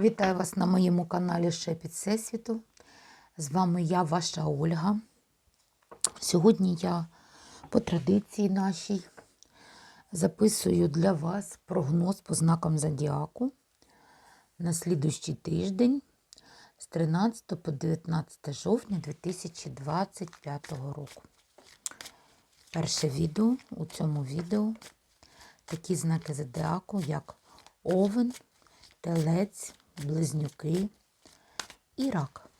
Вітаю вас на моєму каналі Шепіт Всесвіту. З вами я, ваша Ольга. Сьогодні я по традиції нашій записую для вас прогноз по знакам Зодіаку на слідущий тиждень з 13 по 19 жовтня 2025 року. Перше відео у цьому відео такі знаки зодіаку, як Овен, Телець, Близнюки і рак.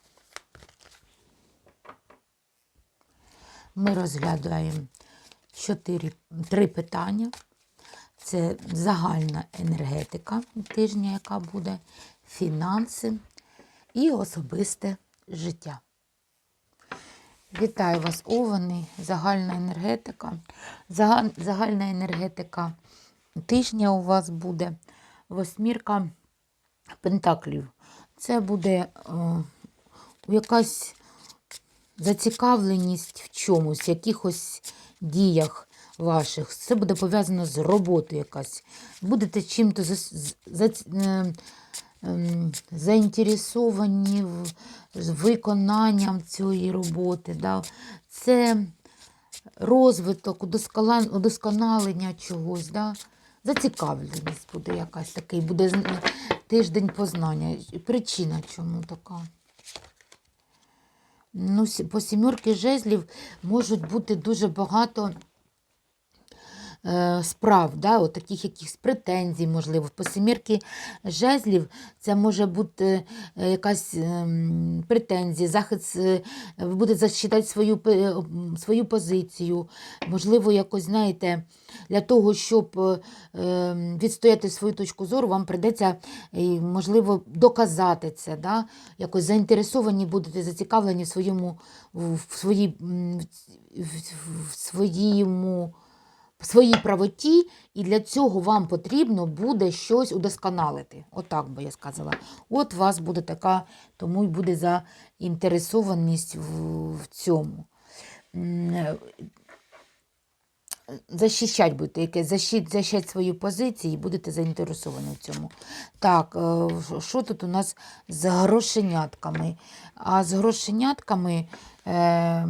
Ми розглядаємо чотири, три питання. Це загальна енергетика тижня, яка буде, фінанси і особисте життя. Вітаю вас, Овани, загальна енергетика. Загальна енергетика тижня у вас буде восьмірка пентаклів. Це буде е, якась зацікавленість в чомусь, в якихось діях ваших. Це буде пов'язано з роботою якась. Будете чим-то за, за, е, ем, заінтересовані в виконанням цієї роботи. Да? Це розвиток, удосконалення чогось. Да? Зацікавленість буде якась такий, буде тиждень познання. Причина чому така? Ну, по сімерки жезлів можуть бути дуже багато справ, да, от таких якихось претензій, можливо. По сімірки жезлів це може бути е, якась ем, претензія, захист, е, ви будете свою, е, свою позицію. Можливо, якось, знаєте, для того, щоб е, ем, відстояти свою точку зору, вам прийдеться, е, можливо, доказати це. Да? Якось заінтересовані будете, зацікавлені в своєму, в, в, своїй, в, в, в своєму в своїй правоті, і для цього вам потрібно буде щось удосконалити. Отак би я сказала. От у вас буде така, тому й буде заінтересованість в, в цьому. Е, будете, якесь, защит, захищать свої позиції і будете заінтересовані в цьому. Так, е, що тут у нас з грошенятками? А з грошенятками е,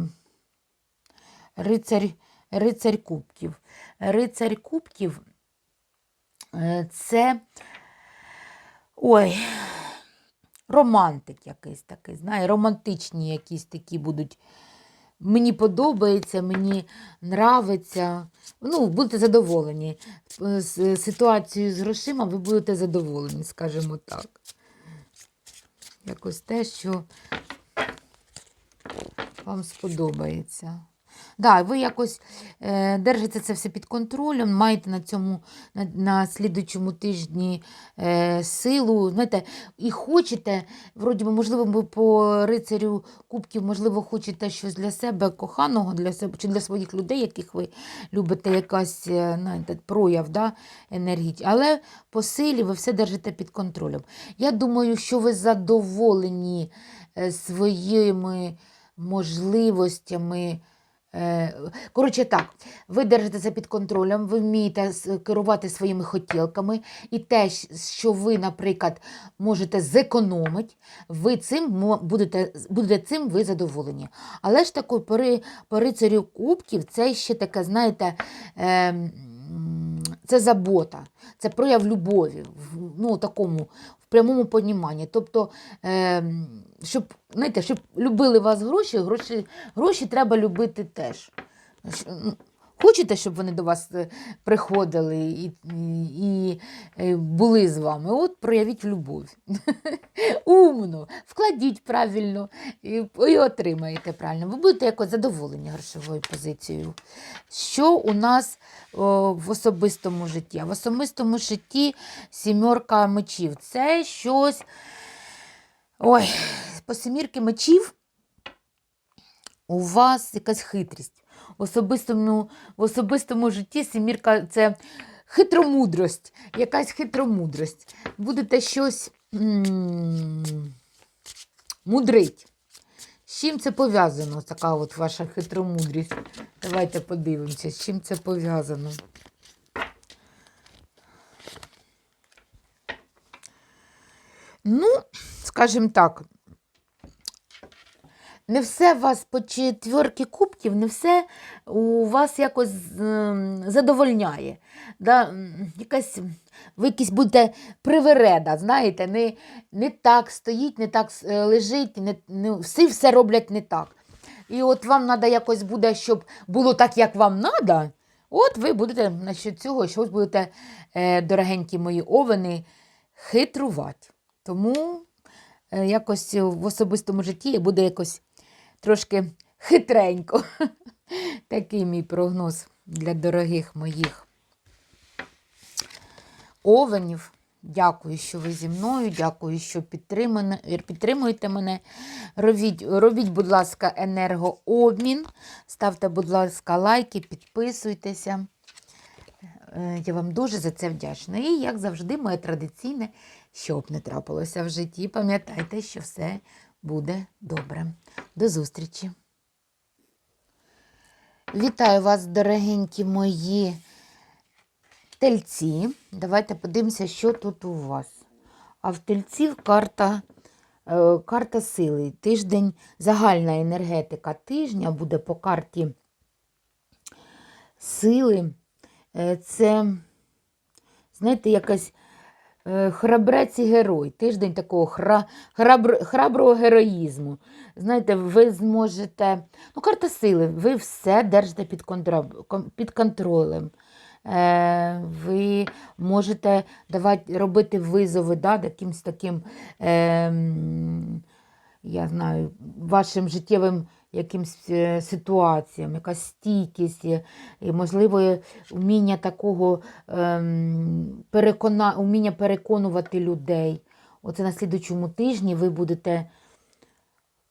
рицарь, рицарь кубків. Рицарь кубків е, це ой, романтик якийсь такий, знає, романтичні якісь такі будуть. Мені подобається, мені нравиться. Ну, будете задоволені. З ситуацією з грошима ви будете задоволені, скажімо так. Якось те, що вам сподобається. Да, ви якось е, держите це все під контролем, маєте на цьому на, на слідуючому тижні е, силу, знаєте, і хочете, вроді би, можливо, ви по рицарю кубків, можливо, хочете щось для себе коханого, для себе чи для своїх людей, яких ви любите, якась е, знаєте, прояв да, енергії. Але по силі ви все держите під контролем. Я думаю, що ви задоволені е, своїми можливостями. Е, Коротше так, ви держите це під контролем, ви вмієте керувати своїми хотілками, і те, що ви, наприклад, можете зекономити, ви цим будете, будете цим ви задоволені. Але ж такою по, по рицарю кубків це ще таке, знаєте, е, це забота, це прояв любові, в- ну, такому, прямому поніманні. Тобто, е, щоб, знаєте, щоб любили вас гроші, гроші, гроші треба любити теж. Хочете, щоб вони до вас е, приходили і, і, і е, були з вами? От проявіть любов. Умно, вкладіть правильно і, і отримаєте правильно. Ви будете якось задоволені грошовою позицією. Що у нас о, в особистому житті? В особистому житті сімерка мечів. Це щось. Ой, по семірки мечів у вас якась хитрість. В особистому, в особистому житті семірка це хитромудрость, якась хитромудрость. Будете щось мудрить. З чим це пов'язано, така от ваша хитромудрість? Давайте подивимося, з чим це пов'язано. Ну, скажімо так, не все у вас по четверки кубків, не все у вас якось ем, задовольняє. Да? Якась, ви якісь будете привереда, знаєте, не, не так стоїть, не так е, лежить, не, не, всі все роблять не так. І от вам треба якось буде, щоб було так, як вам треба. От ви будете насчет цього, щось будете, е, дорогенькі мої овени, хитрувати. Тому е, якось в особистому житті буде якось трошки хитренько. Такий мій прогноз для дорогих моїх овенів. Дякую, що ви зі мною. Дякую, що підтримуєте мене. Робіть, робіть, будь ласка, енергообмін. Ставте, будь ласка, лайки, підписуйтеся. Е, Я вам дуже за це вдячна. І, як завжди, моє традиційне, що б не трапилося в житті, пам'ятайте, що все буде добре. До зустрічі. Вітаю вас, дорогенькі мої тельці. Давайте подивимося, що тут у вас. А в тельців карта, е, карта сили. Тиждень, загальна енергетика тижня буде по карті сили. Е, Це, знаєте, якась храбрець і герой. Тиждень такого хра, храбр, храброго героїзму. Знаєте, ви зможете. Ну, карта сили, ви все держите під, контра, під контролем. Е, ви можете давати, робити визови да, якимсь таким, е, я знаю, вашим життєвим якимсь е, ситуаціям, якась стійкість, і, можливо, вміння такого ем, перекона, вміння переконувати людей. Оце на слідучому тижні ви будете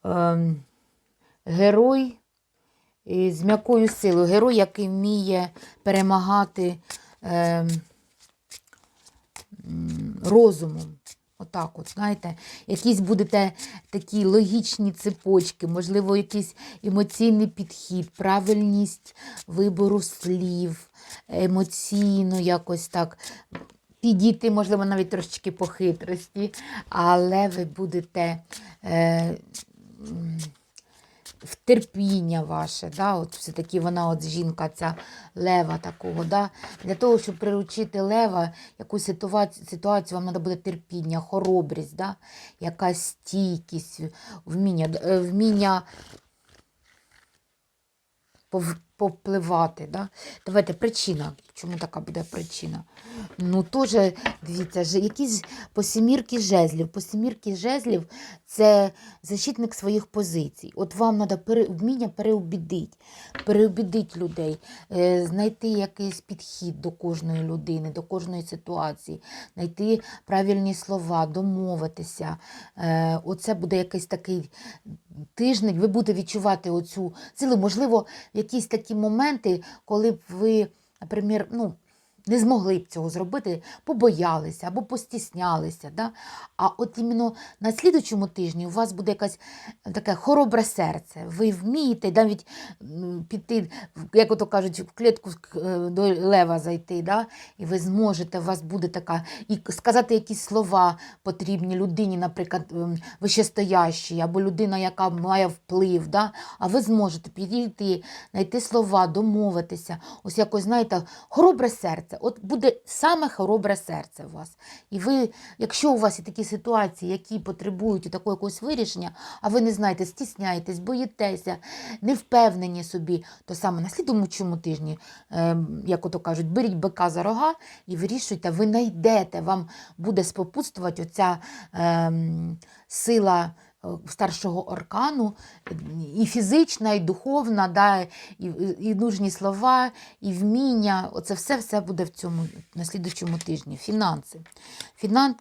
ем, герой з м'якою силою, герой, який вміє перемагати ем, розумом. Отак, от, знаєте, якісь будете такі логічні цепочки, можливо, якийсь емоційний підхід, правильність вибору слів, емоційно якось так підійти, можливо, навіть трошечки по хитрості, але ви будете. Е, в терпіння ваше, да? от все-таки вона от жінка, ця лева такого. Да? Для того, щоб приручити лева, якусь ситуацію, ситуацію вам треба буде терпіння, хоробрість, да? якась стійкість, вміння, е, вміння попливати. Да? Давайте причина. Чому така буде причина? Ну, теж, дивіться, якісь посімірки жезлів. Посімірки жезлів це защитник своїх позицій. От вам треба пере, вміння переубідити, переубідити людей, е, знайти якийсь підхід до кожної людини, до кожної ситуації, знайти правильні слова, домовитися. Е, оце буде якийсь такий тиждень, ви будете відчувати оцю силу. Можливо, якісь такі моменти, коли б ви, наприклад, ну, не змогли б цього зробити, побоялися або постіснялися. Да? А от іменно на слідучому тижні у вас буде якесь таке хоробре серце. Ви вмієте навіть піти, як ото кажуть, в клітку е, до лева зайти, да? і ви зможете, у вас буде така, і сказати якісь слова потрібні людині, наприклад, ем, вищестоящій, або людина, яка має вплив, да? а ви зможете підійти, знайти слова, домовитися. Ось якось, знаєте, хоробре серце. От буде саме хоробре серце у вас. І ви, якщо у вас є такі ситуації, які потребують такого якогось вирішення, а ви не знаєте, стісняєтесь, боїтеся, не впевнені собі, то саме на слідуючому тижні, ем, як ото кажуть, беріть бика за рога і вирішуйте, ви знайдете, вам буде спопутствувати оця ем, сила е, старшого оркану, і фізична, і духовна, да, і, і нужні слова, і вміння. Оце все все буде в цьому на слідучому тижні. Фінанси. Фінан...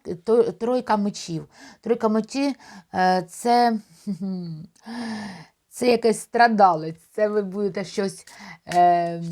Тройка мечів. Тройка мечі е, це. Це якийсь страдалець, це ви будете щось е,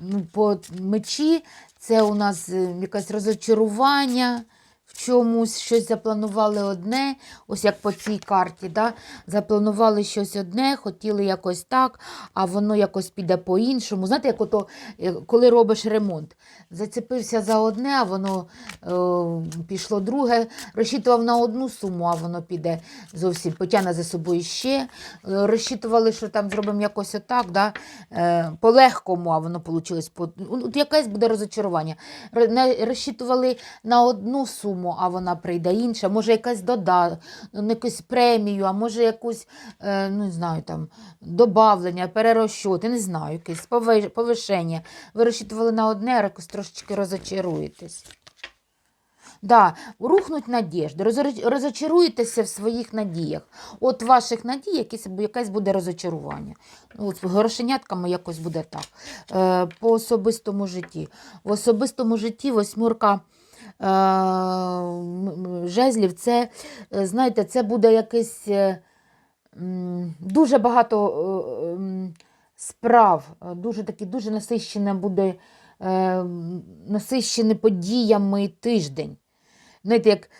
ну, по мечі, це у нас е, якесь розочарування в чомусь щось запланували одне, ось як по цій карті, да? запланували щось одне, хотіли якось так, а воно якось піде по-іншому. Знаєте, як ото, е, коли робиш ремонт, зацепився за одне, а воно е, пішло друге, розчитував на одну суму, а воно піде зовсім потягне за собою ще. Е, Розчитували, що там зробимо якось отак, да? е, по-легкому, а воно вийшло. По... ну, Якесь буде розочарування. Розчитували на одну суму, а вона прийде інша. Може, якась дода, ну, якусь премію, а може якусь, е, ну, не знаю, там, добавлення, перерозчоти, не знаю, якесь повишення. Ви розчитували на одне, а якось трошечки розочаруєтесь. Да, рухнуть надіжди, розочаруєтеся в своїх надіях. От ваших надій якесь, якесь буде розочарування. Ну, От, грошенятками якось буде так. Е, по особистому житті. В особистому житті м- жезлів, це, е, знаєте, це буде якесь е, дуже багато е, справ, е, дуже такі, дуже насищене буде е, насищений подіями тиждень. Знаєте, як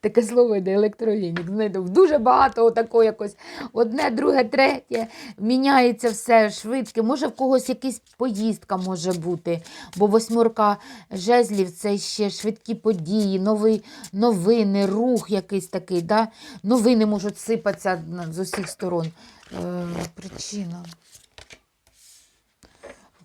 таке слово йде електроленік. Знаєте, дуже багато отако якось одне, друге, третє. Міняється все швидко. Може, в когось якась поїздка може бути. Бо восьмерка жезлів це ще швидкі події, нові, новини, рух якийсь такий. Да? Новини можуть сипатися з усіх сторон. Е, причина.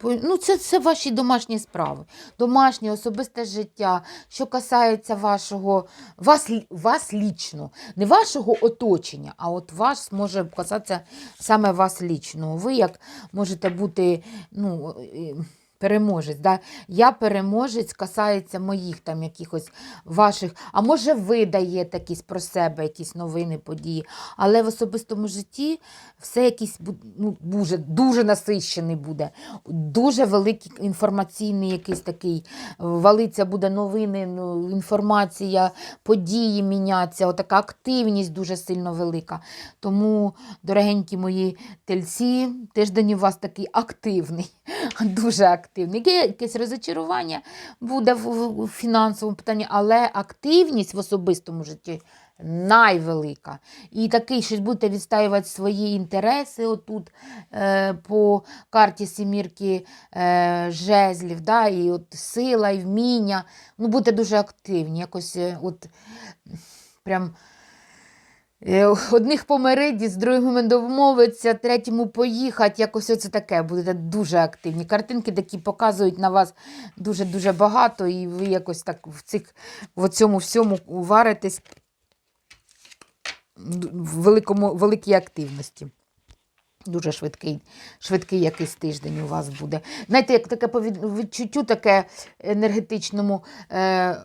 Ну, це, це ваші домашні справи, домашнє, особисте життя, що касається вашого, вас, вас лічно, не вашого оточення, а от вас може касатися саме вас лічно. Ви як можете бути ну, е, переможець. Да? Я переможець касається моїх там якихось ваших, а може ви даєте якісь про себе, якісь новини, події, але в особистому житті все якийсь ну, дуже, дуже насищений буде, дуже великий інформаційний якийсь такий, валиться буде новини, ну, інформація, події міняться, отака активність дуже сильно велика. Тому, дорогенькі мої тельці, тиждень у вас такий активний, дуже активний. Яке якесь розочарування буде в, фінансовому питанні, але активність в особистому житті найвелика. І такий щось будете відстаювати свої інтереси отут е, по карті Сімірки е, жезлів, да, і от сила, і вміння. Ну, будете дуже активні. Якось е, от прям. Е, Одних помирить, з другими домовиться, третьому поїхати. Якось оце таке будете дуже активні. Картинки такі показують на вас дуже-дуже багато, і ви якось так в, цих, в цьому всьому варитесь в великому, великій активності. Дуже швидкий, швидкий якийсь тиждень у вас буде. Знаєте, як таке по відчуттю таке енергетичному. Е,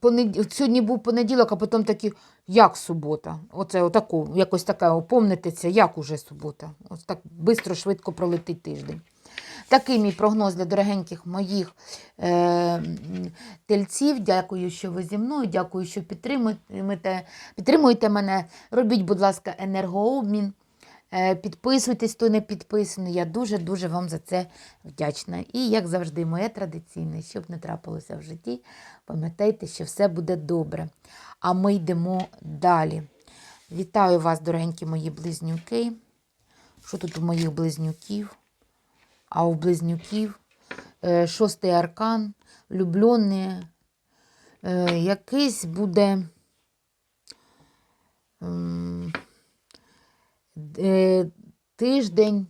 понед... Сьогодні був понеділок, а потім такі, як субота? Оце отаку, якось таке, опомнитеся, як уже субота. Ось так швидко, швидко пролетить тиждень. Такий мій прогноз для дорогеньких моїх е, тельців. Дякую, що ви зі мною. Дякую, що підтримуєте, підтримуєте мене. Робіть, будь ласка, енергообмін. Е, Підписуйтесь, хто не підписаний. Я дуже-дуже вам за це вдячна. І, як завжди, моє традиційне, щоб не трапилося в житті, пам'ятайте, що все буде добре. А ми йдемо далі. Вітаю вас, дорогенькі мої близнюки. Що тут у моїх близнюків? А у близнюків е, шостий аркан, влюблені, е, якийсь буде тиждень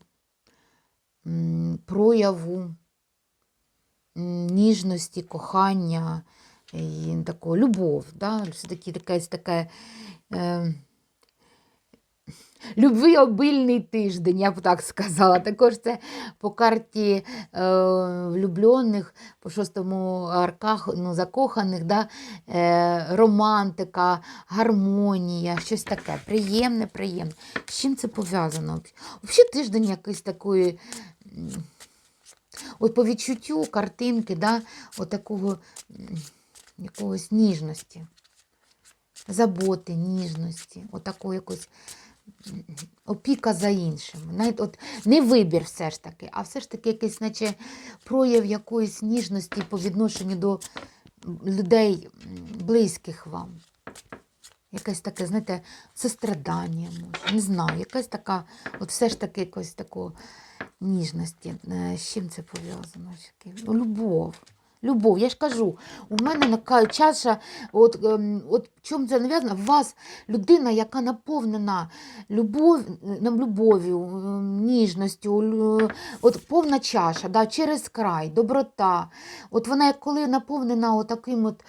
м, прояву ніжності, кохання, і такого, любов. Да? Все-таки якась така. Любви обильний тиждень, я б так сказала. Також це по карті е, влюблених, по шостому арках ну, закоханих, да? е, романтика, гармонія, щось таке. Приємне, приємне. З чим це пов'язано? Взагалі тиждень якийсь такої. От по відчуттю картинки, да, от такого якогось ніжності, заботи, ніжності, от такого якось опіка за іншим. Навіть от не вибір все ж таки, а все ж таки якийсь, наче прояв якоїсь ніжності по відношенню до людей близьких вам. Якесь таке, знаєте, сострадання, може, не знаю, якась така, от все ж таки якось такого ніжності. Е, З чим це пов'язано? Ну, любов. Любов, я ж кажу, у мене така чаша, от, ем, от чому це нав'язано? В вас людина, яка наповнена любов, любов'ю, ем, ніжністю, от повна чаша, да, через край, доброта. От вона, коли наповнена таким от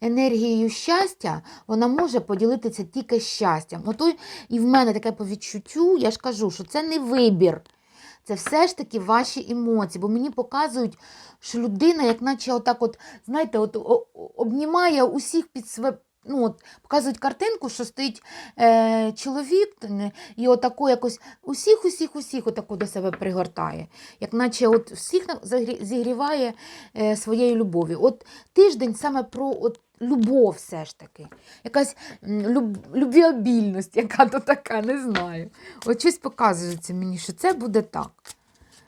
енергією щастя, вона може поділитися тільки щастям. Ото і в мене таке по відчуттю, я ж кажу, що це не вибір. Це все ж таки ваші емоції, бо мені показують, що людина, як наче отак, от, знаєте, от, обнімає усіх під своє. Ну, от, показують картинку, що стоїть е, чоловік і отако якось усіх, усіх, усіх отако до себе пригортає. Як наче от всіх зігріває е, своєю любов'ю. От тиждень саме про от, любов все ж таки. Якась люб, любвіобільність, яка то така, не знаю. От щось показується мені, що це буде так.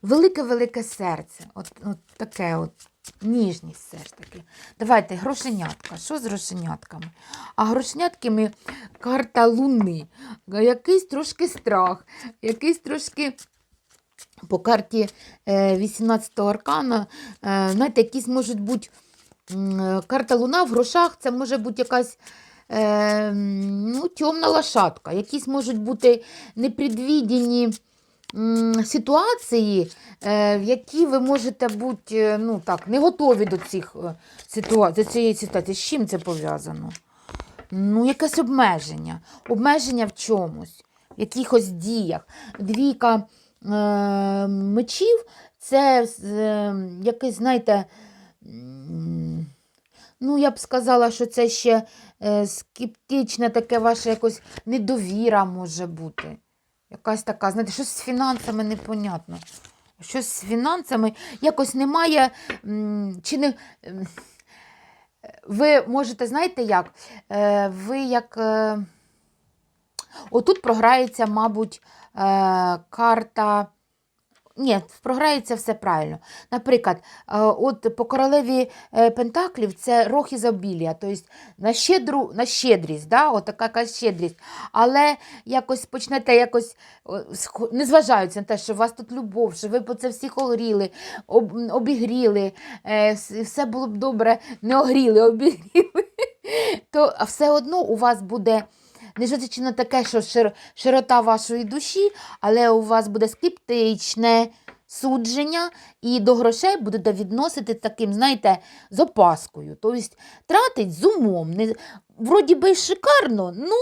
Велике-велике серце. От, от таке от. Ніжність все ж таки. Давайте, грошенятка. Що з грошенятками? А грошенятками карта Луни. Якийсь трошки страх, якийсь трошки по карті е, 18-го аркана, е, знаєте, якісь можуть бути е, карта Луна в грошах, це може бути якась е, ну, темна лошадка, якісь можуть бути непредвідені ситуації, е, в які ви можете бути е, ну, так, не готові до, цих, е, ситуа... до цієї ситуації. З чим це пов'язано? Ну, якесь обмеження. Обмеження в чомусь, в якихось діях. Двійка е, мечів це е, якийсь, знаєте, ну, я б сказала, що це ще скептичне таке ваше якось недовіра може бути. Якась така, знаєте, щось з фінансами непонятно. Щось з фінансами якось немає. Чи не. Ви можете, знаєте як? Е, Ви як. е, Отут програється, мабуть, е, карта. Ні, програється все правильно. Наприклад, е, от по королеві е, Пентаклів це рог ізобілія, тобто на, щедру, на щедрість, да? от така якась щедрість. Але якось почнете якось, незважаючи на те, що у вас тут любов, що ви по це всіх огріли, об, обігріли, е, все було б добре, не огріли, обігріли, то все одно у вас буде. Незважаючи на таке, що шир, широта вашої душі, але у вас буде скептичне судження, і до грошей будете відносити таким, знаєте, з опаскою. Тобто тратить з умом. Не, вроді би шикарно, ну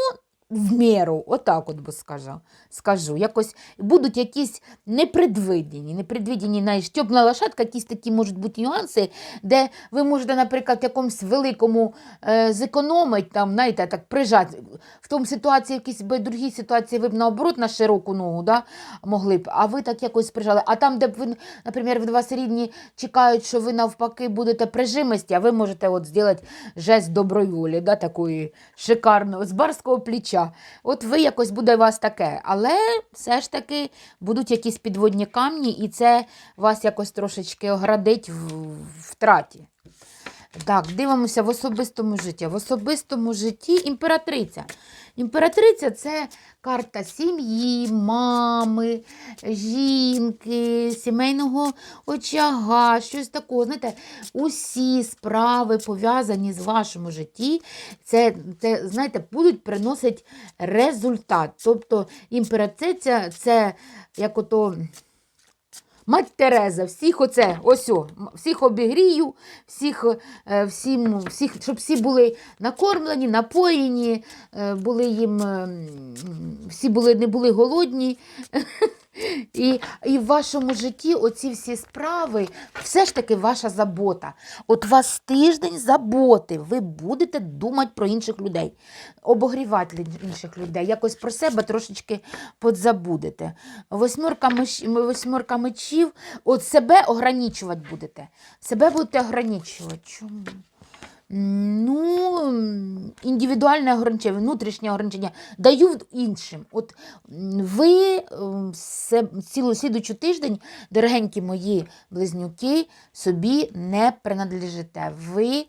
в міру, отак от би скажу. скажу. Якось будуть якісь непредвидені, непредвидені, знаєш, тьопна лошадка, якісь такі можуть бути нюанси, де ви можете, наприклад, в якомусь великому е, зекономити, там, знаєте, так прижати. В тому ситуації, якісь би другій ситуації ви б наоборот на широку ногу да, могли б, а ви так якось прижали. А там, де б ви, наприклад, від вас рідні чекають, що ви навпаки будете прижимисті, а ви можете от зробити жест доброї волі, да, такої шикарного, з барського плеча. От ви якось буде у вас таке. Але все ж таки будуть якісь підводні камні, і це вас якось трошечки оградить в втраті. Так, дивимося в особистому житті. В особистому житті імператриця. Імператриця це карта сім'ї, мами, жінки, сімейного очага, щось такого. Знаєте, усі справи пов'язані з вашому житті, це, це знаєте, будуть приносити результат. Тобто імператриця це як ото. Мать Тереза, всіх оце, ось о, всіх обігрію, всіх, е, всім, всіх, щоб всі були накормлені, напоєні, е, були їм, е, всі були, не були голодні. І, і в вашому житті оці всі справи, все ж таки ваша забота. От вас тиждень заботи, ви будете думати про інших людей, обогрівати інших людей, якось про себе трошечки подзабудете. Восьмерка, меч, восьмерка мечів, от себе ограничувати будете. Себе будете ограничувати. Чому? Ну, індивідуальне ограничення, внутрішнє ограничення даю іншим. От ви ем, цілу слідучу тиждень, дорогенькі мої близнюки, собі не принадлежите. Ви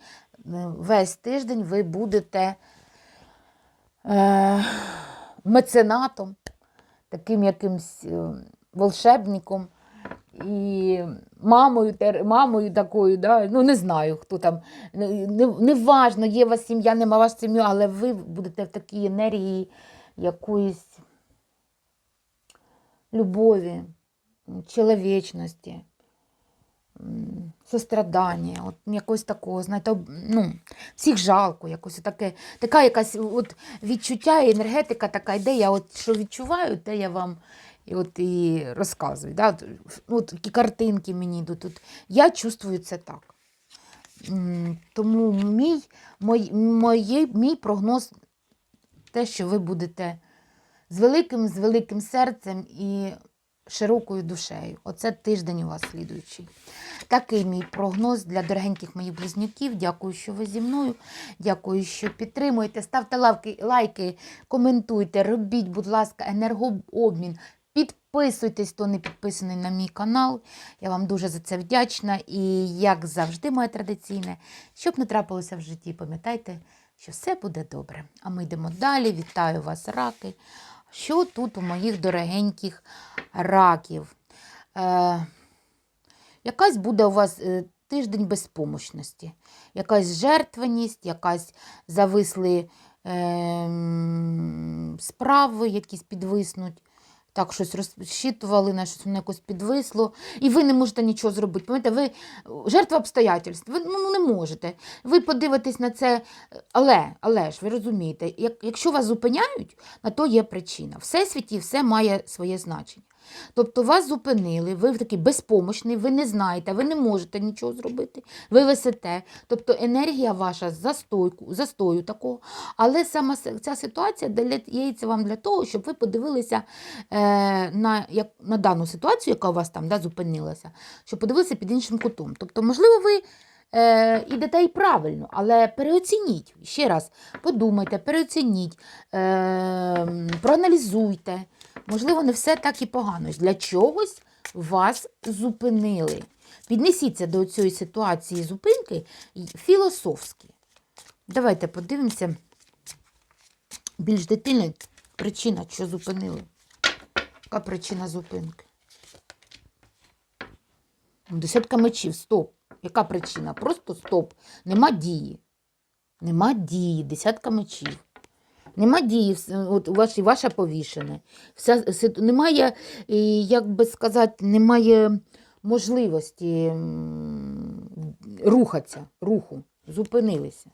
весь тиждень ви будете е, меценатом, таким якимсь е, волшебником і мамою, тер- мамою такою, да? ну не знаю, хто там. Не, не, є у вас сім'я, нема вас сім'ю, але ви будете в такій енергії якоїсь любові, чоловічності, сострадання, от якось такого, знаєте, ну, всіх жалко, якось таке, така якась от відчуття енергетика така йде. Я от що відчуваю, те я вам і от і розказую. Да? Ну, такі картинки мені йдуть. От, я чувствую це так. Тому мій, мой, моє, мій прогноз те, що ви будете з великим, з великим серцем і широкою душею. Оце тиждень у вас слідуючий. Такий мій прогноз для дорогеньких моїх близнюків. Дякую, що ви зі мною. Дякую, що підтримуєте. Ставте лайки, лайки коментуйте, робіть, будь ласка, енергообмін. Підписуйтесь, хто не підписаний на мій канал. Я вам дуже за це вдячна. І, як завжди, моє традиційне, щоб не трапилося в житті, пам'ятайте, що все буде добре. А ми йдемо далі. Вітаю вас, раки. Що тут у моїх дорогеньких раків? Е, якась буде у вас е, тиждень безпомощності, якась жертвеність, якась зависли е, справи, якісь підвиснуть. Так, щось розчитували, на щось воно якось підвисло, і ви не можете нічого зробити. Пам'ятаєте, ви жертва обстоятельств, ви ну, не можете. Ви подивитесь на це, але, але ж ви розумієте, як, якщо вас зупиняють, на то є причина. Всесвіті все має своє значення. Тобто вас зупинили, ви такий безпомощний, ви не знаєте, ви не можете нічого зробити, ви висите. Тобто енергія ваша застойку, застою такого. Але саме с- ця ситуація дається вам для того, щоб ви подивилися е, на, як, на дану ситуацію, яка у вас там да, зупинилася, щоб подивилися під іншим кутом. Тобто, можливо, ви е, ідете і правильно, але переоцініть. Ще раз, подумайте, переоцініть, е, проаналізуйте. Можливо, не все так і погано. Для чогось вас зупинили. Піднесіться до цієї ситуації зупинки філософськи. Давайте подивимося більш детально причина, що зупинили. Яка причина зупинки? Десятка мечів, стоп. Яка причина? Просто стоп. Нема дії. Нема дії, десятка мечів. Нема дії, от у вашій ваша повішене. Вся, немає, як би сказати, немає можливості рухатися, руху. Зупинилися.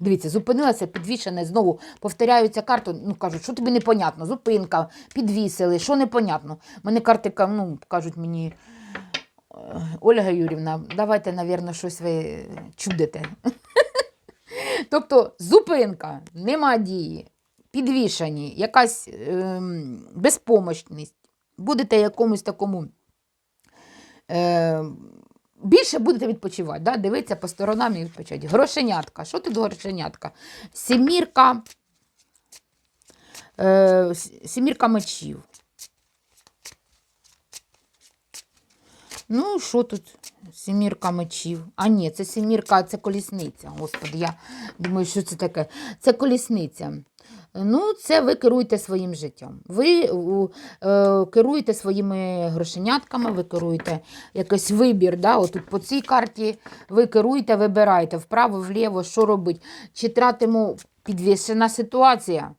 Дивіться, зупинилася, підвішене, знову повторяються карту. Ну, кажуть, що тобі непонятно, зупинка, підвісили, що непонятно. Мене карти ну, кажуть мені, «Е, Ольга Юрівна, давайте, напевно, щось ви чудите. Тобто зупинка, нема дії, підвішані, якась ем, безпомощність. Будете якомусь такому. Е, більше будете відпочивати, да? дивитися по сторонам і відпочивати. Грошенятка. Що тут грошенятка? Сімірка, е, сімірка мечів. Ну, що тут? Сімірка мечів. А ні, це сімірка, це колісниця. Господи, я думаю, що це таке? Це колісниця. Ну, це ви керуєте своїм життям. Ви е, керуєте своїми грошенятками, ви керуєте якийсь вибір. Да? Отут по цій карті ви керуєте, вибираєте вправо, вліво, що робить. Чи тратимо підвішена ситуація?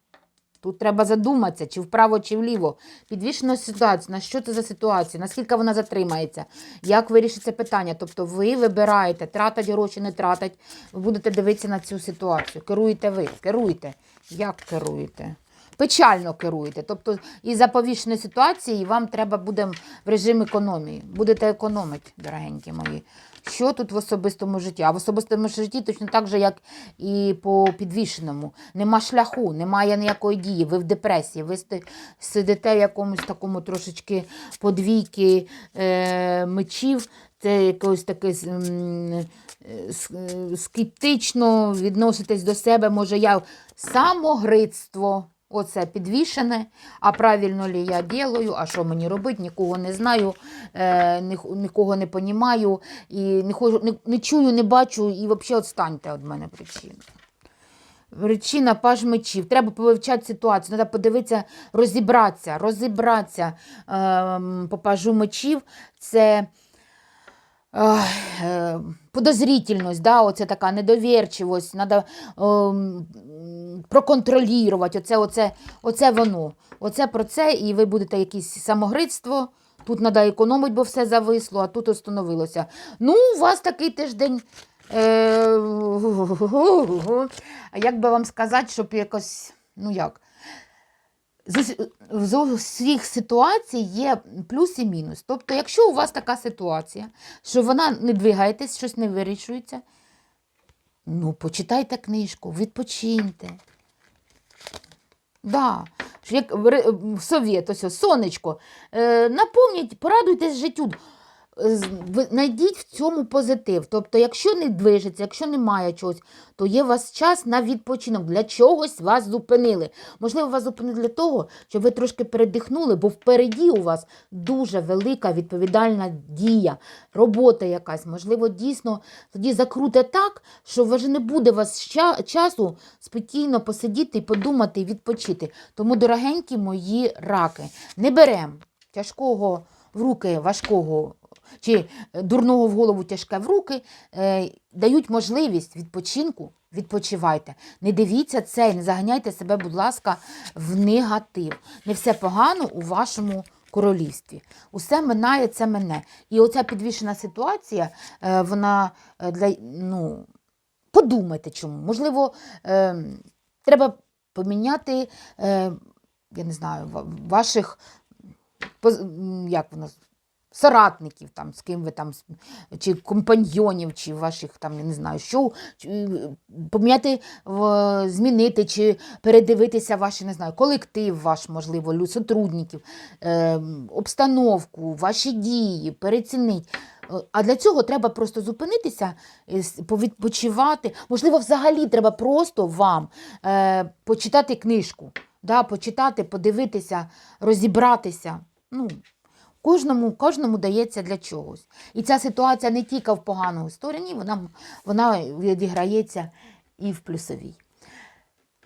Тут треба задуматися, чи вправо, чи вліво. Підвішена ситуація, на що це за ситуація, наскільки вона затримається, як вирішиться питання. Тобто ви вибираєте, тратить гроші, не тратить. Ви будете дивитися на цю ситуацію. Керуєте ви, керуєте. Як керуєте? Печально керуєте. Тобто із за повішеної ситуації вам треба буде в режим економії. Будете економити, дорогенькі мої. Що тут в особистому житті? А в особистому житті точно так же, як і по підвішеному. Нема шляху, немає ніякої дії. Ви в депресії, ви сидите в якомусь такому трошечки подвійки е, мечів. Це якось таке скептично відноситесь до себе. Може, я самогрицтво. Оце підвішене, а правильно ли я ділаю, а що мені робити, нікого не знаю, е, нікого не понімаю, і не, хожу, не, не чую, не бачу, і взагалі відстаньте від мене причина. Причина паж мечів. Треба повивчати ситуацію, треба подивитися, розібратися, розібратися ем, по пажу мечів. Це Ах, е, подозрительність, да, оце така недовірчивость, треба ем, проконтролювати. Оце, оце, оце воно. Оце про це, і ви будете якесь самогрицтво. Тут треба економити, бо все зависло, а тут остановилося. Ну, у вас такий тиждень. Е, як би вам сказати, щоб якось, ну як, з, усіх ситуацій є плюс і мінус. Тобто, якщо у вас така ситуація, що вона не двигаєтесь, щось не вирішується, ну, почитайте книжку, відпочиньте. Да. Як совєт, ось, сонечко, е, наповніть, порадуйтесь життю. Знайдіть в цьому позитив. Тобто, якщо не движеться, якщо немає чогось, то є у вас час на відпочинок. Для чогось вас зупинили. Можливо, вас зупинили для того, щоб ви трошки передихнули, бо впереді у вас дуже велика відповідальна дія, робота якась. Можливо, дійсно тоді закруте так, що вже не буде у вас часу спокійно посидіти подумати і відпочити. Тому, дорогенькі мої раки, не беремо тяжкого в руки, важкого чи е, дурного в голову тяжке в руки, е, дають можливість відпочинку. Відпочивайте. Не дивіться це не заганяйте себе, будь ласка, в негатив. Не все погано у вашому королівстві. Усе минає, це мене. І оця підвішена ситуація, е, вона для. ну, Подумайте чому. Можливо, треба поміняти, я не знаю, ва- ваших як воно, соратників, там, з ким ви там, чи компаньйонів, чи ваших там, я не знаю, що, е, поміняти, змінити, чи передивитися ваш, не знаю, колектив ваш, можливо, сотрудників, е, обстановку, ваші дії, перецінити. Е, А для цього треба просто зупинитися, повідпочивати. Можливо, взагалі треба просто вам е, почитати книжку, да, почитати, подивитися, розібратися. Ну, кожному, кожному дається для чогось. І ця ситуація не тільки в поганому стороні, вона, вона відіграється і в плюсовій.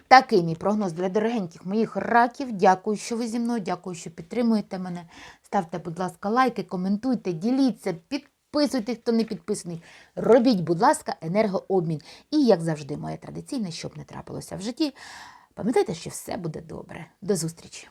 Такий мій прогноз для дорогеньких моїх раків. Дякую, що ви зі мною, дякую, що підтримуєте мене. Ставте, будь ласка, лайки, коментуйте, діліться, підписуйте, хто не підписаний. Робіть, будь ласка, енергообмін. І, як завжди, моє традиційне, щоб не трапилося в житті. Пам'ятайте, що все буде добре. До зустрічі!